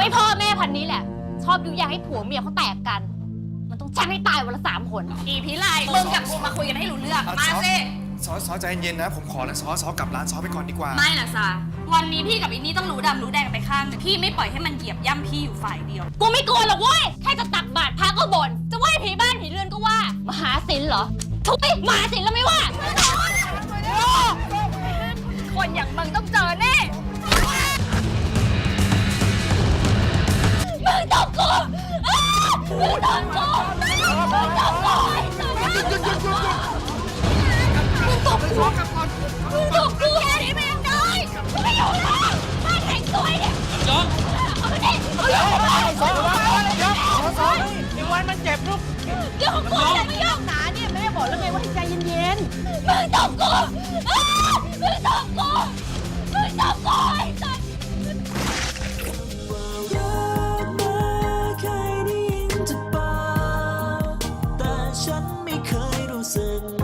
ไอ้พ่อแม่พันนี้แหละ ชอบยุยาให้ผัวเมียเขาแตกกัน มันต้องจ้างให้ตายวันละสามคนอีพี่ไลมึงกับกูมาคุยกันให้รู้เรื่องเอามาซอสิซอซอใจเย็นๆนะ ผมขอนะซอซอกลับร้านซอไปก่อนดีกว่า ไม่นะซาวันนี้พี่กับอีนี่ต้องรู้ดำรู้แดงกันไปข้างหนึ่งพี่ไม่ปล่อยให้มันเหยียบย่ำพี่อยู่ฝ่ายเดียว กูไม่กลัวหรอกเว้ย แค่จะตักบาตรพระก็บ่น จะไหว้ผีบ้านผีเรือนก็ว่า มหาศิลป์เหรอ ทุยมหาศิลป์แล้วไม่ว่า คนอย่างมึงต้องเจอแน่ แล้วบ้า ฉันไม่เคยรู้สึก